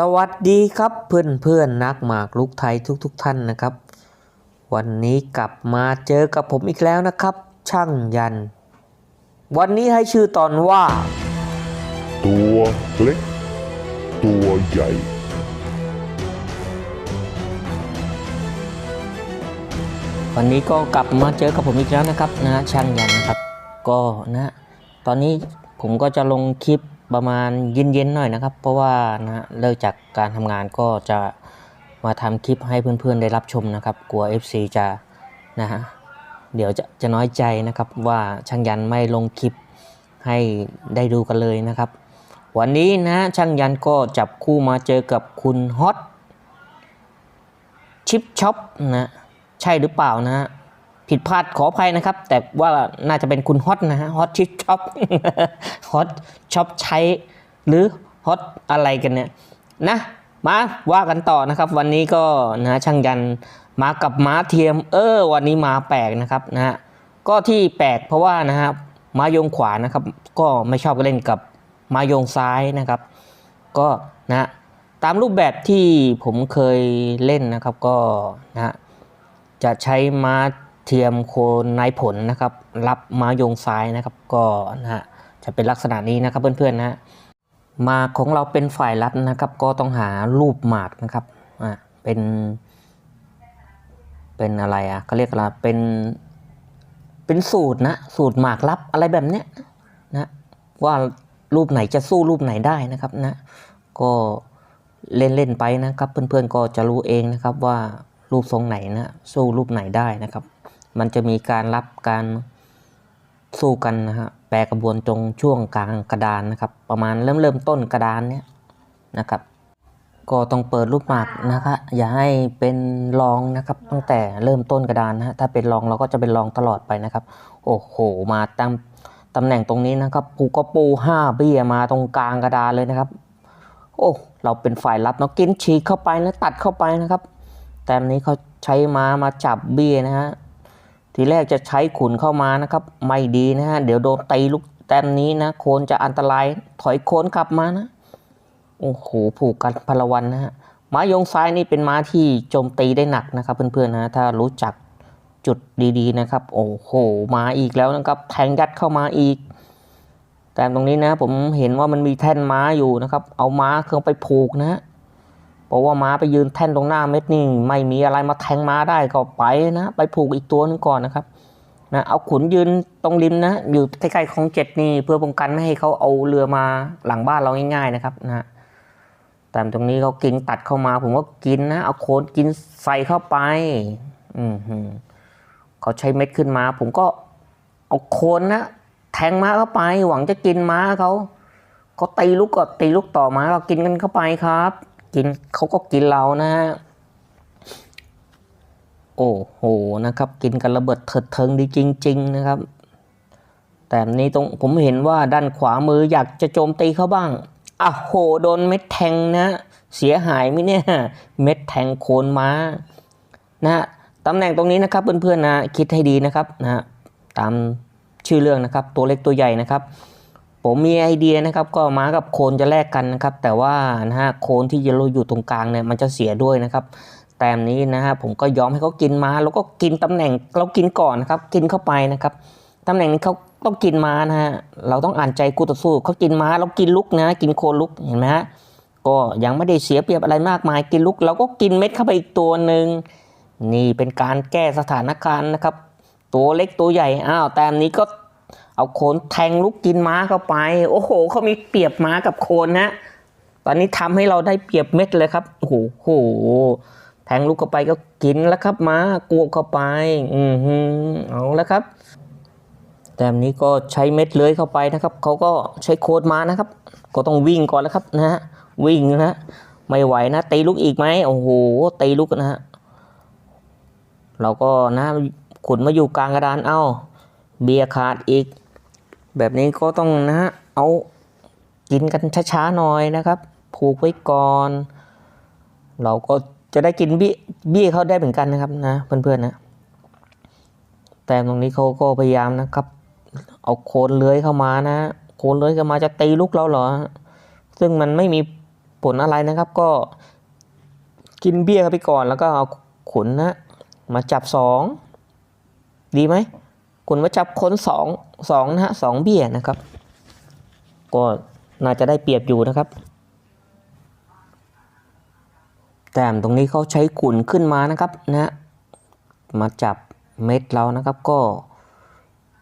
สวัสดีครับเพื่อนเพื่อนๆนักหมากลุกไทยทุกๆทท่านนะครับ วันนี้กลับมาเจอกับผมอีกแล้วนะครับ ช่างยัน วันนี้ให้ชื่อตอนว่า ตัวเล็ก ตัวใหญ่ วันนี้ก็กลับมาเจอกับผมอีกแล้วนะครับนะช่างยันนะครับ ก็นะ ตอนนี้ผมก็จะลงคลิป ประมาณเย็นๆหน่อยนะครับ เพราะว่านะเลิกจากการทำงานก็จะมาทำคลิปให้เพื่อนๆได้รับชมนะครับ กลัว FC จะนะฮะเดี๋ยวจะจะน้อยใจนะครับว่าช่างยันไม่ลงคลิปให้ได้ดูกันเลยนะครับ วันนี้นะช่างยันก็จับคู่มาเจอกับคุณฮอตชิปช็อปนะใช่หรือเปล่านะฮะ ผิดพลาดขออภัยนะครับ แต่ว่าน่าจะเป็นคุณฮอตนะฮะฮอตชิปช็อปฮอตช็อปใช้ หรือฮอตอะไรกันเนี่ยนะมาว่ากันต่อนะครับ วันนี้ก็นะช่างยันมากับม้าเทียม เออ วันนี้มาแปลกนะครับนะฮะก็ที่แปลกเพราะว่านะฮะม้ายงขวานะครับ ก็ไม่ชอบเล่นกับม้ายงซ้ายนะครับ ก็นะฮะตามรูปแบบที่ผมเคยเล่นนะครับ ก็นะฮะจะใช้ม้า เทียมโคนนายผลนะครับ รับม้าโยงซ้ายนะครับ ก็นะฮะจะเป็นลักษณะนี้นะครับเพื่อนๆนะฮะมาของเราเป็นฝ่ายรับนะครับ ก็ต้องหารูปหมากนะครับอ่าเป็นเป็นอะไรอะเขาเรียกอะไรเป็นเป็นสูตรนะสูตรหมากลับอะไรแบบเนี้ยนะว่ารูปไหนจะสู้รูปไหนได้นะครับนะก็เล่นเล่นไปนะครับ เพื่อนๆก็จะรู้เองนะครับว่ารูปทรงไหนนะสู้รูปไหนได้นะครับ มันจะมีการรับการสู้กันนะฮะแปรกระบวนตรงช่วงกลางกระดานนะครับ ประมาณเริ่มเริ่มต้นกระดานเนี้ยนะครับ ก็ต้องเปิดรูปหมากนะครับอย่าให้เป็นรองนะครับตั้งแต่เริ่มต้นกระดานนะฮะถ้าเป็นรองเราก็จะเป็นรองตลอดไปนะครับ โอ้โหมาตามตำแหน่งตรงนี้นะครับปูก็ปูห้าเบี้ยมาตรงกลางกระดานเลยนะครับ โอ้เราเป็นฝ่ายรับเนาะกินฉีกเข้าไปแล้วตัดเข้าไปนะครับ แต้มนี้เขาใช้ม้ามาจับเบี้ยนะฮะ ทีแรกจะใช้ขุนเข้ามานะครับ ไม่ดีนะฮะ เดี๋ยวโดนตีลูกแต้มนี้นะ โคนจะอันตราย ถอยโคนกลับมานะ โอ้โห ผูกกันพลวันนะฮะ ม้ายงซ้ายนี่เป็นม้าที่โจมตีได้หนักนะครับ เพื่อนๆนะ ถ้ารู้จักจุดดีๆนะครับ โอ้โห มาอีกแล้วนะครับ แทงยัดเข้ามาอีก แต่ตรงนี้นะ ผมเห็นว่ามันมีแท่นม้าอยู่นะครับ เอาม้าเครื่องไปผูกนะฮะ เพราะว่าม้าไปยืนแท่นตรงหน้าเม็ดนี่ไม่มีอะไรมาแทงม้าได้ก็ไปนะไปผูกอีกตัวหนึงก่อนนะครับนะเอาขุนยืนตรงริมนะอยู่ใกล้ๆของเจ็ดนี่เพื่อป้องกันไม่ให้เขาเอาเรือมาหลังบ้านเราง่ายๆนะครับนะแต่ตรงนี้เขากินตัดเข้ามา ผมก็กินนะเอาโคนกินใส่เข้าไปอือหือเขาใช้เม็ดขึ้นมา ผมก็เอาโคนนะแทงม้าเข้าไป หวังจะกินม้าเขาเขาตีลูกก็ตีลูกต่อมาก็กินกันเข้าไปครับ กินเขาก็กินเรานะฮะโอ้โหนะครับ กินกันระเบิดเถิดเทิงดีจริง ๆ นะครับ แต่นนี้ตรงผมเห็นว่าด้านขวามืออยากจะโจมตีเขาบ้างอะโหโดนเม็ดแทงนะ เสียหายไหมเนี่ย เม็ดแทงโคนม้านะตำแหน่งตรงนี้นะครับเพื่อนๆนะคิดให้ดีนะครับนะตามชื่อเรื่องนะครับ ตัวเล็กตัวใหญ่นะครับ ผมมีไอเดียนะครับก็ม้ากับโคนจะแลกกันนะครับ แต่ว่านะฮะโคนที่เราอยู่ตรงกลางเนี่ยมันจะเสียด้วยนะครับแต้มนี้นะฮะผมก็ยอมให้เขากินม้าแล้วก็กินตำแหน่งเรากินก่อนนะครับ กินเข้าไปนะครับตำแหน่งนี้เขาต้องกินม้านะฮะเราต้องอ่านใจกูต่อสู้เขากินม้าเรากินลุกนะ กินโคนลุกเห็นไหมฮะก็ยังไม่ได้เสียเปรียบอะไรมากมาย กินลุกเราก็กินเม็ดเข้าไปอีกตัวหนึ่งนี่เป็นการแก้สถานการณ์นะครับ ตัวเล็กตัวใหญ่อ้าวแต้มนี้ก็ เอาโคนแทงลุกกินม้าเข้าไป โอ้โหเขามีเปรียบม้ากับโคนนะตอนนี้ทำให้เราได้เปรียบเม็ดเลยครับโอ้โหแทงลุกเข้าไปก็กินแล้วครับม้ากวกเข้าไป อือหือเอาแล้วครับ แต้มนี้ก็ใช้เม็ดเลื้อยเข้าไปนะครับเขาก็ใช้โคดมานะครับ ก็ต้องวิ่งก่อนแล้วครับนะฮะวิ่งนะฮะไม่ไหวนะตีลูกอีกไหมโอ้โหตีลูกนะฮะเราก็นะขุนมาอยู่กลางกระดานเอ้าเบียร์ขาดอีก แบบนี้ก็ต้องนะฮะเอากินกันช้าๆหน่อยนะครับ ผูกไว้ก่อน เราก็จะได้กินเบี้ยเบี้เขาได้เหมือนกันนะครับนะเพื่อนๆนะ แต่ตรงนี้เขาก็พยายามนะครับ เอาโคนเลื้อยเข้ามานะ โคนเลื้อยเข้ามาจะตีลูกเราเหรอ ซึ่งมันไม่มีผลอะไรนะครับ ก็กินเบี้ยเข้าไปก่อนแล้วก็เอาขุนนะ มาจับสอง ดีไหม ขุนมาจับคนสองสองนะฮะสองเบี้ยนะครับ ก็น่าจะได้เปรียบอยู่นะครับ แต้มตรงนี้เขาใช้ขุนขึ้นมานะครับนะฮะมาจับเม็ดเรานะครับก็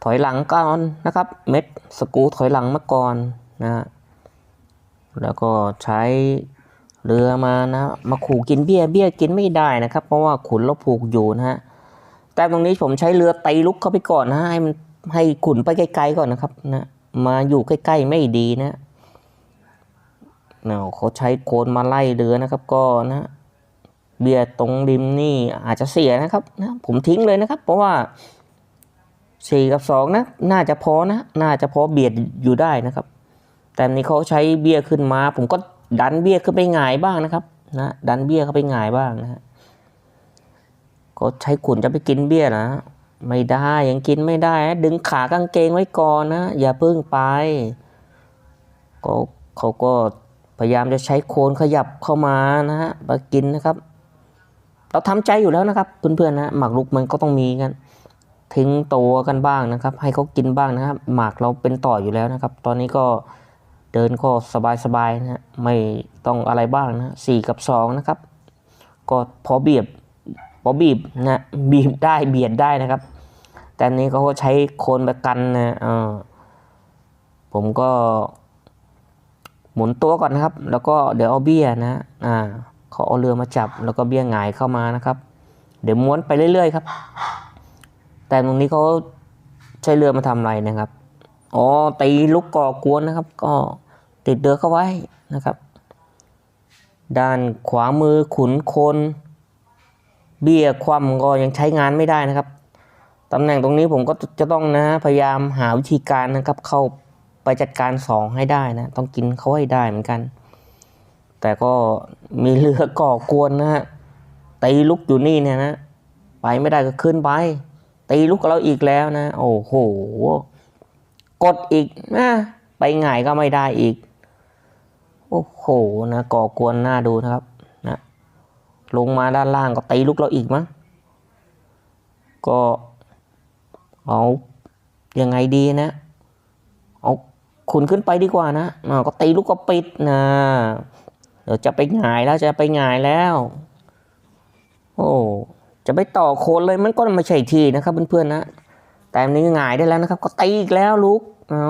ถอยหลังก่อนนะครับ เม็ดสกูถอยหลังมาก่อนนะฮะแล้วก็ใช้เรือมานะมาขู่กินเบี้ยเบี้ยกินไม่ได้นะครับ เพราะว่าขุนเราผูกอยู่นะฮะ แต่ตรงนี้ผมใช้เรือตีลุกเข้าไปก่อนนะให้มันให้ขุนไปไกลๆก่อนนะครับนะมาอยู่ใกล้ๆไม่ดีนะเนาะเขาใช้โคนมาไล่เรือนะครับก็นะ เบียตรงริมนี่อาจจะเสียนะครับนะผมทิ้งเลยนะครับ เพราะว่าสี่กับสองนะน่าจะพอนะ น่าจะพอเบียดอยู่ได้นะครับ แต่นี้เขาใช้เบียขึ้นมา ผมก็ดันเบียขึ้นไปหงายบ้างนะครับนะดันเบียเข้าไปหงายบ้างนะฮะ ก็ใช้ขุนจะไปกินเบี้ยนะ ไม่ได้ยังกินไม่ได้ ดึงขากางเกงไว้ก่อนนะ อย่าพิ่งไป ก็เขาก็พยายามจะใช้โคนขยับเข้ามานะฮะมากินนะครับ เราทำใจอยู่แล้วนะครับ เพื่อนๆนะหมากรุกมันก็ต้องมีกัน ทิ้งตัวกันบ้างนะครับ ให้เขากินบ้างนะครับหมากเราเป็นต่ออยู่แล้วนะครับ ตอนนี้ก็เดินก็สบายๆนะฮะไม่ต้องอะไรบ้างนะสี่กับสองนะครับ ก็พอเบียบ พอบีบนะบีบได้เบียดได้นะครับ แต่นี้เขาก็ใช้โคนแบบกันนะเออผมก็ หมุนตัวก่อนนะครับ แล้วก็เดี๋ยวเอาเบี้ยนะอ่าเขาเอาเรือมาจับ แล้วก็เบี้ยหงายเข้ามานะครับ เดี๋ยวม้วนไปเรื่อยๆครับ แต่ตรงนี้เขาใช้เรือมาทำอะไรนะครับอ๋อตีลูกก่อกวนนะครับ ก็ติดเรือเข้าไว้นะครับ ด้านขวามือขุนคน เบี้ยคว่ำก็ยังใช้งานไม่ได้นะครับตำแหน่งตรงนี้ผมก็จะต้องนะพยายามหาวิธีการนะครับ เข้าไปจัดการสองให้ได้นะ ต้องกินเขาให้ได้เหมือนกัน แต่ก็มีเรือก่อกวนนะฮะตีลุกอยู่นี่เนี่ยนะ ไปไม่ได้ก็ขึ้นไป ตีลุกกับเราอีกแล้วนะ โอ้โห กดอีกนะไปง่ายก็ไม่ได้อีก โอ้โหนะก่อกวนหน้าดูนะครับ ลงมาด้านล่างก็ตีลุกเราอีกมั้งก็เอายังไงดีนะ เอาขุนขึ้นไปดีกว่านะอ่าก็ตีลูกก็ปิดนะเดี๋ยวจะไปหงายแล้วจะไปหงายแล้ว โอ้จะไปต่อโคนเลยมันก็ไม่ใช่ทีนะครับเพื่อนๆนะแต่นี้หงายได้แล้วนะครับ ก็ตีอีกแล้วลุกเอา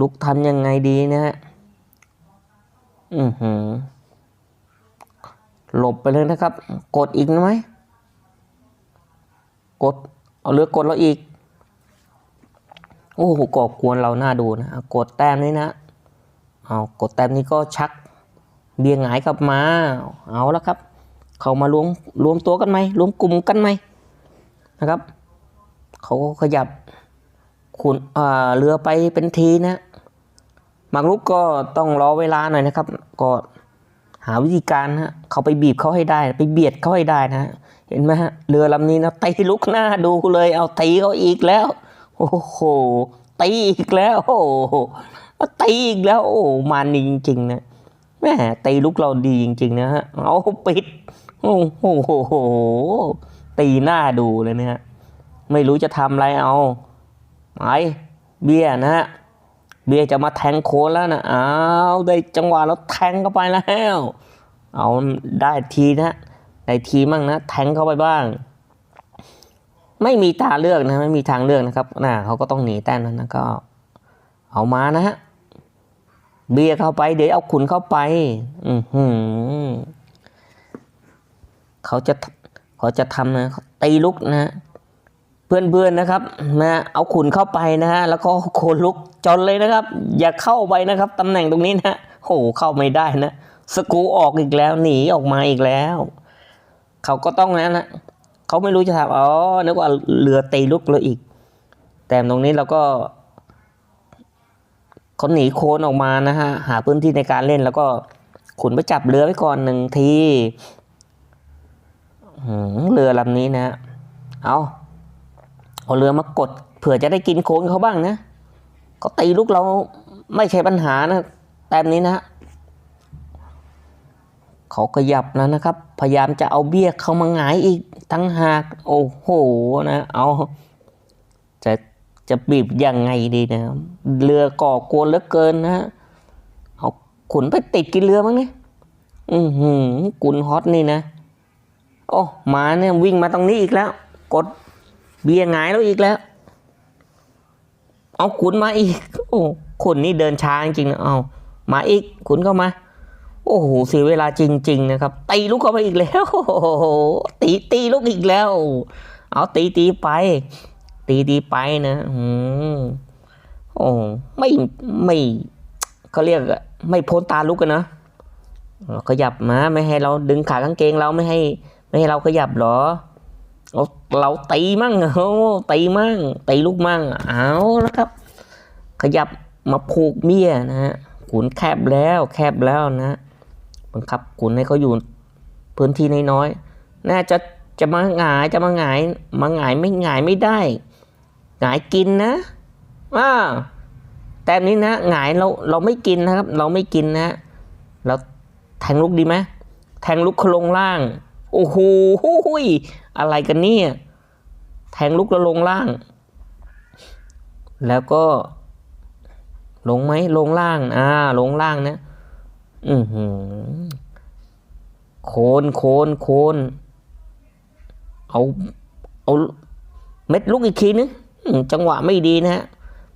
ลุกทำยังไงดีนะฮะอือหือ หลบไปเลยนะครับ กดอีกไหมกดเอาเรือกดเราอีก โอ้โหก่อกวนเราหน้าดูนะกดแต้มนี้นะเอากดแต้มนี้ก็ชักเบี่ยงหงายกลับมา เอาแล้วครับ เขามารวมรวมตัวกันไหมรวมกลุ่มกันไหมนะครับ เขาก็ขยับขุนอ่าเรือไปเป็นทีนะหมากรุกก็ต้องรอเวลาหน่อยนะครับก็ หาวิธีการนะเขาไปบีบเขาให้ได้ ไปเบียดเขาให้ได้นะ เห็นไหมฮะเรือลำนี้นะตีลุกหน้าดูเลยเอาตีเขาอีกแล้ว โอ้โหตีอีกแล้ว โอ้โหตีอีกแล้ว โอ้มันจริงๆนะแม่ตีลุกเราดีจริง ๆ นะฮะเอาปิดโอ้โหตีหน้าดูเลยนะฮะไม่รู้จะทำอะไรเอาไอ้เบียนะฮะ เบียจะมาแทงโคนแล้วนะเอาได้จังหวะแล้วแทงเข้าไปแล้ว เอาได้ทีนะได้ทีมั่งนะแทงเข้าไปบ้าง ไม่มีทางเลือกนะไม่มีทางเลือกนะครับน่าเขาก็ต้องหนีแต้มนั้นนะก็ เอามานะฮะเบียเข้าไป เดี๋ยวเอาขุนเข้าไป อือหือเขาจะเขาจะทำนะเตีลุกนะ เพื่อนๆนะครับนะเอาขุนเข้าไปนะฮะแล้วก็โคนลุกจนเลยนะครับ อย่าเข้าไปนะครับตำแหน่งตรงนี้นะโหเข้าไม่ได้นะ สกูออกอีกแล้วหนีออกมาอีกแล้ว เขาก็ต้องนั้นนะเขาไม่รู้จะทำอ๋อนึกว่าเรือตีลุกเลยอีก แต่ตรงนี้เราก็เขาหนีโคนออกมานะฮะหาพื้นที่ในการเล่นแล้วก็ขุนไปจับเรือไว้ก่อนหนึ่งทีเรือลำนี้นะ เอา เอาเรือมากด เผื่อจะได้กินโค้งเขาบ้างนะเขาตีลูกเราไม่ใช่ปัญหานะแต้มนี้นะเขาขยับแล้วนะครับ พยายามจะเอาเบี้ยเขามาหงายอีกตั้งหากโอ้โหนะเอาจะจะบีบยังไงดีนะเรือก่อกวนเหลือเกินนะฮะเอาขุนไปติดกินเรือมั้งเนี่ยอือหือกุนฮอตนี่นะ โอ้หมาเนี่ยวิ่งมาตรงนี้อีกแล้ว กด เบียร์งายแล้วอีกแล้ว เอาขุนมาอีก โอ้ขุนนี่เดินช้าจริงๆนะเอามาอีกขุนเข้ามา โอ้โหเสียเวลาจริง ๆ นะครับ ตีลูกเข้าไปอีกแล้วโอ้โหตีตีลูกอีกแล้ว เอาตีตีไป ตีตีไปนะอืมโอ้ไม่ไม่เขาเรียกอะไม่พ้นตาลูกกันนะเออขยับมาไม่ให้เราดึงขากางเกงเราไม่ให้ ไม่ให้เราขยับหรอ เอาเราตีมั่งโอ้ตีมั่งตีลูกมั่งเอาแล้วครับ ขยับมาผูกเบี้ยนะฮะขุนแคบแล้วแคบแล้วนะบังคับขุนให้เขาอยู่พื้นที่น้อยๆน่าจะจะมาหงายจะมาหงายมาหงายไม่หงายไม่ได้หงายกินนะอ้าแต่นี้นะหงายเราเราไม่กินนะครับ เราไม่กินนะเราแทงลูกดีไหมแทงลูกเขาลงล่าง โอ้โห อะไรกันเนี่ยแทงลูกแล้วลงล่าง แล้วก็ ลงไหมลงล่าง อ่า ลงล่างนะ อือหือ โคนโคนโคนเอาเอาเม็ดลูกอีกทีนึงจังหวะไม่ดีนะฮะ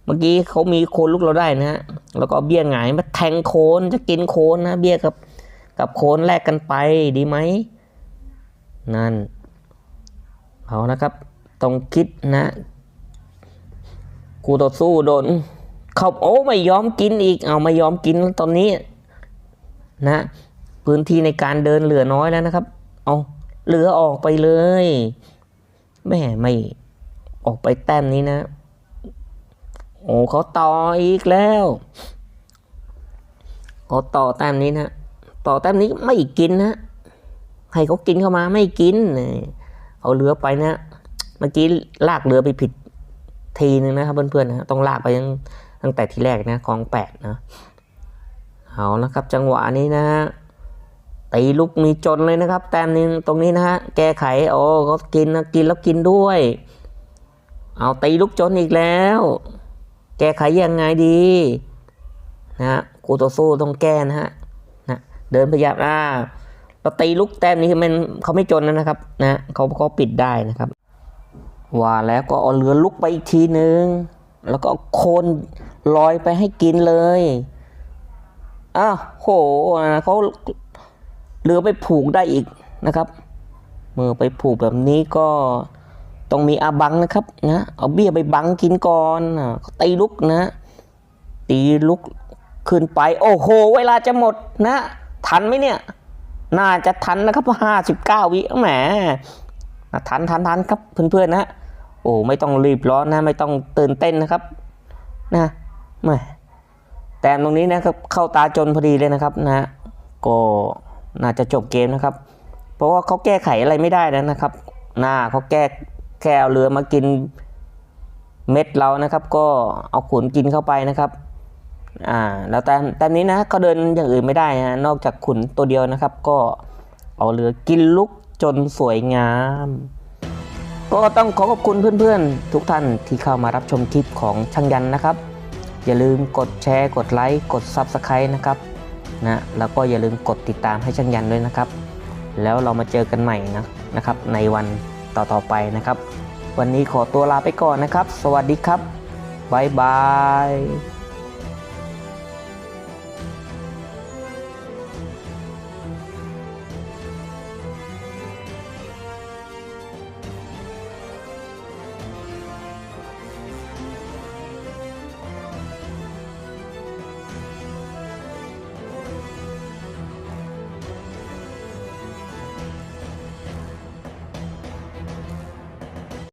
เมื่อกี้เขามีโคนลูกเราได้นะฮะ แล้วก็เบี้ยหงายมาแทงโคนจะกินโคนนะ เบี้ยกับ กับโคนแลกกันไปดีไหม นั่น เอานะครับต้องคิดนะกูต่อสู้โดนเขาโอ้ไม่ยอมกินอีก เอาไม่ยอมกินตอนนี้นะ พื้นที่ในการเดินเหลือน้อยแล้วนะครับ เอาเหลือออกไปเลยแม่ไม่ออกไปแต้มนี้นะ โอ้เขาต่ออีกแล้วเขาต่อแต้มนี้นะ ต่อแต้มนี้ไม่กินนะให้เขากินเข้ามาไม่กินนี่ เอาเรือไปนะเมื่อกี้ลากเรือไปผิดทีนึงนะครับเพื่อนๆนะต้องลากไปยังตั้งแต่ทีแรกนะคลองแปดนะเอานะครับ จังหวะนี้นะฮะตีลูกมีจนเลยนะครับ แต้มนี้ตรงนี้นะฮะแก้ไขโอ้เขากินนะกินแล้วกินด้วย เอาตีลูกจนอีกแล้ว แก้ไขยังไงดีนะฮะกูต่อสู้ต้องแก้นะฮะนะเดินพยายามอ่า เราตีลูกแต้มนี้มันเขาไม่จนนะครับนะเขาเขาปิดได้นะครับ ว่าแล้วก็เอาเรือลุกไปอีกทีนึง แล้วก็โคนลอยไปให้กินเลยอ้าวโหเขาเรือไปผูกได้อีกนะครับ เมื่อไปผูกแบบนี้ก็ต้องมีอาบังนะครับนะเอาเบี้ยไปบังกินก่อนอะตีลุกนะ ตีลุกขึ้นไป โอ้โห เวลาจะหมดนะ ทันไหมเนี่ย น่าจะทันนะครับห้าสิบเก้าวิแหมทันทันทันครับเพื่อนๆนะโอ้ไม่ต้องรีบร้อนนะ ไม่ต้องตื่นเต้นนะครับนะแหม่แต้มตรงนี้นะครับเข้าตาจนพอดีเลยนะครับนะก็น่าจะจบเกมนะครับ เพราะว่าเขาแก้ไขอะไรไม่ได้แล้วนะครับหน้าเขาแก้แค่เอาเรือมากินเม็ดเรานะครับ ก็เอาขุนกินเข้าไปนะครับ อ่าแล้วแต่แต่นี้นะเขาเดินอย่างอื่นไม่ได้นะนอกจากขุนตัวเดียวนะครับ ก็เอาเรือกินลุกจนสวยงาม ก็ต้องขอขอบคุณเพื่อนๆ ทุกท่านที่เข้ามารับชมคลิปของช่างยันนะครับ อย่าลืมกดแชร์กดไลค์กด Subscribe นะครับนะแล้วก็อย่าลืมกดติดตามให้ช่างยันด้วยนะครับ แล้วเรามาเจอกันใหม่นะนะครับ ในวันต่อๆไปนะครับ วันนี้ขอตัวลาไปก่อนนะครับ สวัสดีครับบ๊ายบาย